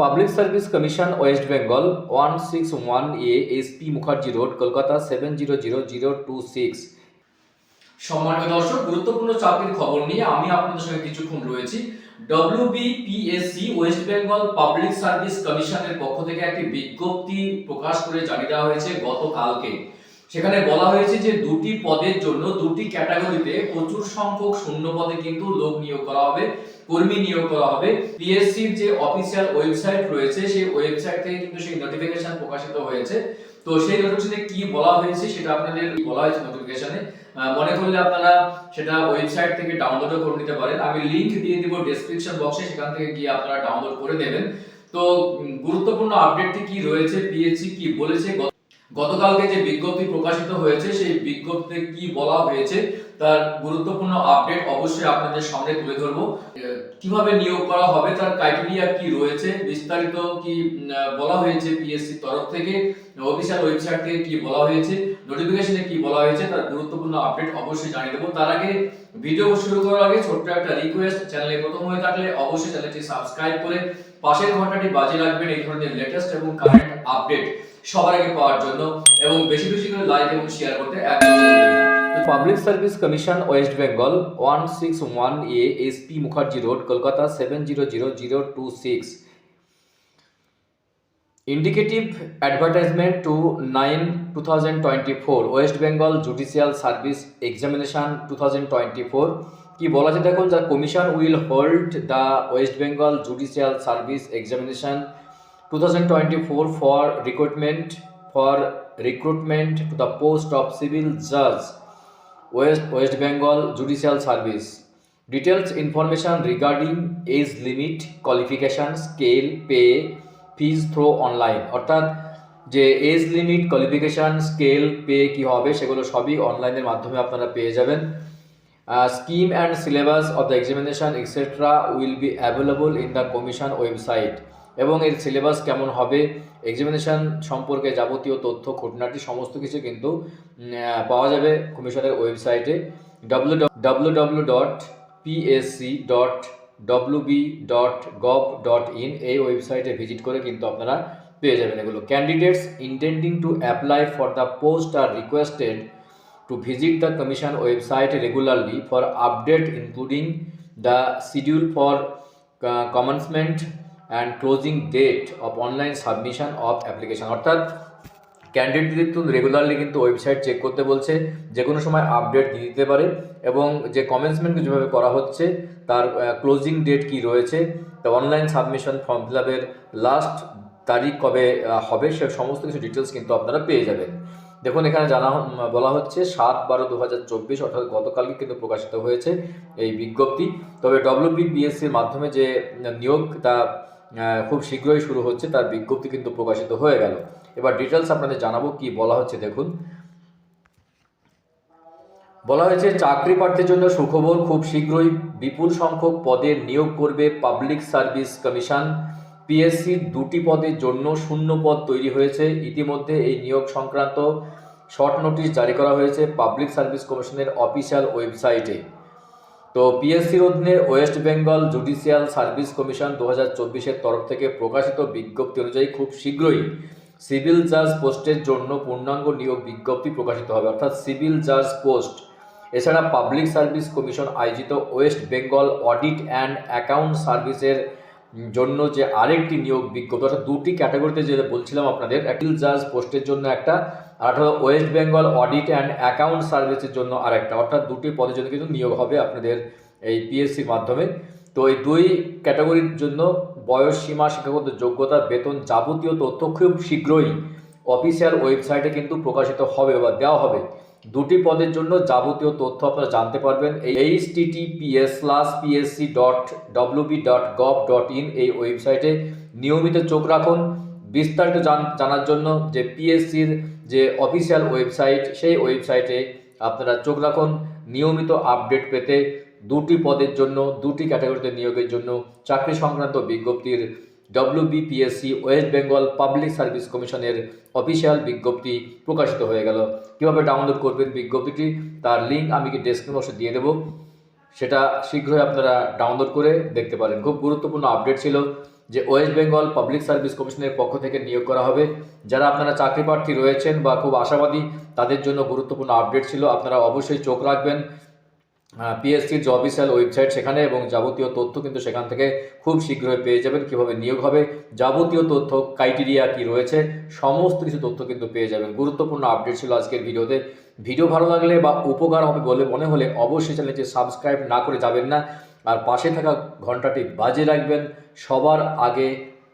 Public Service Commission West Bengal one six one A SP Mukherjee Road Kolkata seven zero zero zero two six সম্মানিত দর্শক, গুরুত্বপূর্ণ চাকরির খবর নিয়ে আমি আপনাদের সঙ্গে কিছুক্ষণ রয়েছি। WBPSC West Bengal Public Service কমিশনের পক্ষ থেকে একটি বিজ্ঞপ্তি প্রকাশ করে জানিয়ে দেওয়া হয়েছে গতকালকে। সেখানে বলা হয়েছে যে দুটি পদের জন্য, দুটি ক্যাটাগরিতে প্রচুর সংখ্যক শূন্য পদে কিন্তু লোক নিয়োগ করা হবে, কর্মী নিয়োগ করা হবে। পিএসসির যে অফিসিয়াল ওয়েবসাইট রয়েছে, সেই ওয়েবসাইট থেকে কিন্তু সেই নোটিফিকেশন প্রকাশিত হয়েছে। তো সেই নোটিফিকেশনে কি বলা হয়েছে সেটা আপনাদের বলা হয়েছে নোটিফিকেশনে মনে করলে আপনারা সেটা ওয়েবসাইট থেকে ডাউনলোডও করে নিতে পারেন। আমি লিংক দিয়ে দিব ডেসক্রিপশন বক্সে সেখান থেকে গিয়ে আপনারা ডাউনলোড করে নেবেন। তো গুরুত্বপূর্ণ আপডেটটি কি রয়েছে পিএসসি কি বলেছে গতকালকে যে বিজ্ঞপ্তি প্রকাশিত হয়েছে, সেই বিজ্ঞপ্তিতে কি বলা হয়েছে তার গুরুত্বপূর্ণ আপডেট অবশ্যই আপনাদের সামনে তুলে ধরবো। কীভাবে নিয়োগ করা হবে, তার ক্রাইটেরিয়া কি রয়েছে, বিস্তারিত কি বলা হয়েছে পিএসসি তরফ থেকে অফিসিয়াল ওয়েবসাইট থেকে কি বলা হয়েছে নোটিফিকেশনে কি বলা হয়েছে, তার গুরুত্বপূর্ণ আপডেট অবশ্যই জানিয়ে দেবো। তার আগে ভিডিও শুরু করার আগে ছোট্ট একটা রিকোয়েস্ট চ্যানেলে প্রথম হয়ে থাকলে অবশ্যই চ্যানেলটি সাবস্ক্রাইব করে পাশের ঘন্টাটি বাজিয়ে রাখবেন এই ধরনের লেটেস্ট এবং কারেন্ট আপডেট সবার আগে পাওয়ার জন্য এবং বেশি বেশি করে লাইক এবং শেয়ার করতে Public Service Commission West Bengal one six one A SP Mukherjee Road Kolkata seven zero zero zero two six Indicative advertisement to 9 2024 West Bengal Judicial Service Examination 2024 কি বলা যায়? দেখুন যা commission will hold the West Bengal judicial service examination two thousand for recruitment for recruitment to the post of civil জাজ west West Bengal judicial service details information regarding age limit qualification scale pay fees through online অর্থাৎ যে age limit qualification scale pay কী হবে, সেগুলো সবই অনলাইনের মাধ্যমে আপনারা পেয়ে যাবেন। Scheme and syllabus of the examination etcetera will be available in the commission website এবং এর সিলেবাস কেমন হবে এক্সামিনেশন সম্পর্কে যাবতীয় তথ্য খুঁটনাটি সমস্ত কিছু কিন্তু পাওয়া যাবে কমিশনের ওয়েবসাইটে W W W dot PSC dot WB dot gov dot in এই ওয়েবসাইটে ভিজিট করে কিন্তু আপনারা পেয়ে যাবেন এগুলো। Candidates intending to apply for the post are requested to visit the commission website regularly for update including the schedule for uh, commencement and closing date of online submission of application. অর্থাৎ candidate কিন্তু regularly কিন্তু website check করতে বলছে যে কোনো সময় update দিয়ে দিতে পারে এবং যে কমেন্সমেন্ট যেভাবে করা হচ্ছে তার ক্লোজিং ডেট কি রয়েছে তা অনলাইন সাবমিশন ফর্ম ফিল আপের লাস্ট তারিখ কবে হবে সে সমস্ত কিছু ডিটেলস কিন্তু আপনারা পেয়ে যাবেন। দেখুন, এখানে জানা বলা হচ্ছে সাত বারো দু হাজার চব্বিশ, অর্থাৎ গতকালকে কিন্তু প্রকাশিত হয়েছে এই বিজ্ঞপ্তি। তবে ডব্লিউবিপিএসসির মাধ্যমে যে নিয়োগ, তা খুব শীঘ্রই শুরু হচ্ছে, তার বিজ্ঞপ্তি কিন্তু প্রকাশিত হয়ে গেল। এবার ডিটেলস আপনাদের জানাব কি বলা হচ্ছে, দেখুন। বলা হয়েছে, চাকরি প্রার্থীর জন্য সুখবর, খুব শীঘ্রই বিপুল সংখ্যক পদের নিয়োগ করবে পাবলিক সার্ভিস কমিশন। পিএসসির দুটি পদের জন্য শূন্য পদ তৈরি হয়েছে। ইতিমধ্যে এই নিয়োগ সংক্রান্ত শর্ট নোটিশ জারি করা হয়েছে পাবলিক সার্ভিস কমিশনের অফিসিয়াল ওয়েবসাইটে। তো পিএসসির অধীনে West Bengal judicial service commission দু হাজার তরফ থেকে প্রকাশিত বিজ্ঞপ্তি অনুযায়ী খুব শীঘ্রই সিভিল জাজ পোস্টের জন্য পূর্ণাঙ্গ নিয়োগ বিজ্ঞপ্তি প্রকাশিত হবে। অর্থাৎ সিভিল জাজ পোস্ট, এছাড়া পাবলিক সার্ভিস কমিশন আয়োজিত West Bengal audit and account সার্ভিসের জন্য যে আরেকটি নিয়োগ বিজ্ঞপ্তি, অর্থাৎ দুটি ক্যাটাগরিতে যে বলছিলাম আপনাদের অ্যাপিল জাজ পোস্টের জন্য একটা, আর একটা West Bengal audit and account সার্ভিসের জন্য আরেকটা। অর্থাৎ দুটি পদের জন্য কিন্তু নিয়োগ হবে আপনাদের এই পিএসসির মাধ্যমে। তো এই দুই ক্যাটাগরির জন্য বয়স সীমা, শিক্ষাগত যোগ্যতা, বেতন যাবতীয় তথ্য খুব শীঘ্রই অফিসিয়াল ওয়েবসাইটে কিন্তু প্রকাশিত হবে বা দেওয়া হবে। দুটি পদের জন্য যাবতীয় তথ্য আপনারা জানতে পারবেন। এই HTTPS slash PSC dot WB dot gov dot in এই ওয়েবসাইটে নিয়মিত চোখ রাখুন। বিস্তারিত জান- জানার জন্য যে পিএসসির যে অফিসিয়াল ওয়েবসাইট, সেই ওয়েবসাইটে আপনারা চোখ রাখুন। নিয়মিত আপডেট পেতে দুটি পদের জন্য, দুটি ক্যাটাগরিতে নিয়োগের জন্য চাকরি সংক্রান্ত বিজ্ঞপ্তির WBPSC West Bengal Public Service কমিশনের অফিসিয়াল বিজ্ঞপ্তি প্রকাশিত হয়ে গেল। কীভাবে ডাউনলোড করবেন বিজ্ঞপ্তিটি? তার লিঙ্ক আমি কি ডেসক্রিপশন দিয়ে দেবো? সেটা শীঘ্রই আপনারা ডাউনলোড করে দেখতে পারেন। খুব গুরুত্বপূর্ণ আপডেট ছিল যে ওয়েস্ট বেঙ্গল পাবলিক সার্ভিস কমিশনের পক্ষ থেকে নিয়োগ করা হবে। যারা আপনারা চাকরি প্রার্থী রয়েছেন বা খুব আশাবাদী, তাদের জন্য গুরুত্বপূর্ণ আপডেট ছিল। আপনারা অবশ্যই চোখ রাখবেন। পিএসসির যে অফিসিয়াল ওয়েবসাইট সেখানে এবং যাবতীয় তথ্য কিন্তু সেখান থেকে খুব শীঘ্রই পেয়ে যাবেন। কীভাবে নিয়োগ হবে, যাবতীয় তথ্য ক্রাইটেরিয়া কি রয়েছে, সমস্ত কিছু তথ্য কিন্তু পেয়ে যাবেন। গুরুত্বপূর্ণ আপডেট ছিল আজকের ভিডিওতে। ভিডিও ভালো লাগলে বা উপকার হবে বলে মনে হলে অবশ্যই চ্যানেলটি সাবস্ক্রাইব না করে যাবেন না। আর পাশে থাকা ঘন্টাটি বাজে রাখবেন সবার আগে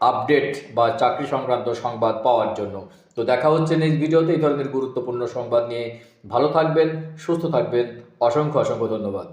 আপডেট বা চাকরি সংক্রান্ত সংবাদ পাওয়ার জন্য। তো দেখা হচ্ছে নেক্সট ভিডিওতে এই ধরনের গুরুত্বপূর্ণ সংবাদ নিয়ে ভালো থাকবেন, সুস্থ থাকবেন। অসংখ্য অসংখ্য ধন্যবাদ